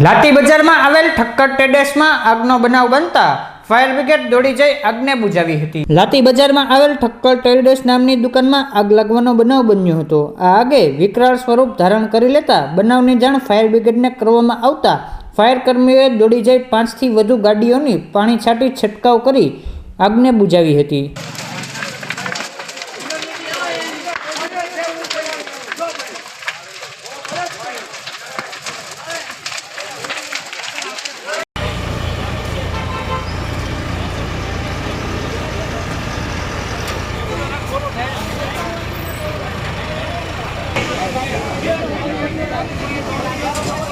લાઠી બજારમાં આવેલ ઠક્કર ટેડેસમાં આગનો બનાવ બનતા ફાયર બ્રિગેડ દોડી જઈ આગને બુજાવી હતી. લાઠી બજારમાં આવેલ ઠક્કર ટ્રેડર્સ નામની દુકાનમાં આગ લાગવાનો બનાવ બન્યો હતો. આ આગે વિકરાળ સ્વરૂપ ધારણ કરી લેતા બનાવની જાણ ફાયર બ્રિગેડને કરવામાં આવતા ફાયર કર્મીઓએ દોડી જઈ પાંચથી વધુ ગાડીઓની પાણી છાંટી છંટકાવ કરી આગને બુજાવી હતી. Thank you.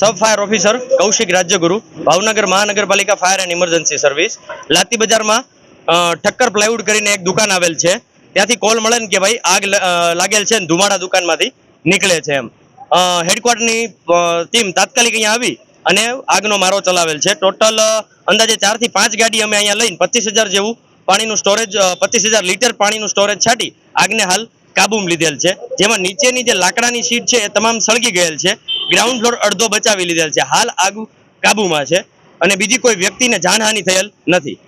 Sub fire officer Kaushik Rajyaguru Bhavnagar મહાનગરપાલિકા ફાયર એન્ડ ઇમરજન્સી સર્વિસ લાતી બજારમાં ઠક્કર પ્લાયવુડ કરીને એક દુકાન આવેલ છે. ત્યાંથી કોલ મળે ને કે ભાઈ, આગ લાગેલ છે ને ધુમાડા દુકાનમાંથી નીકળે છે એમ. હેડક્વાર્ટરની ટીમ તાત્કાલિક અહીંયા આવી અને આગનો મારો ચલાવેલ છે. ટોટલ અંદાજે ચારથી પાંચ ગાડી અમે અહીંયા લઈને પચીસ જેવું પાણીનું સ્ટોરેજ પચીસ લીટર પાણીનું સ્ટોરેજ છાંટી આગને હાલ કાબૂમ લીધેલ છે. જેમાં નીચેની જે લાકડાની શીટ છે એ તમામ સળગી ગયેલ છે. ગ્રાઉન્ડ ફ્લોર અડધો બચાવી લીધેલ છે. હાલ આગ કાબૂમાં છે અને બીજી કોઈ વ્યક્તિને જાનહાનિ થયેલ નથી.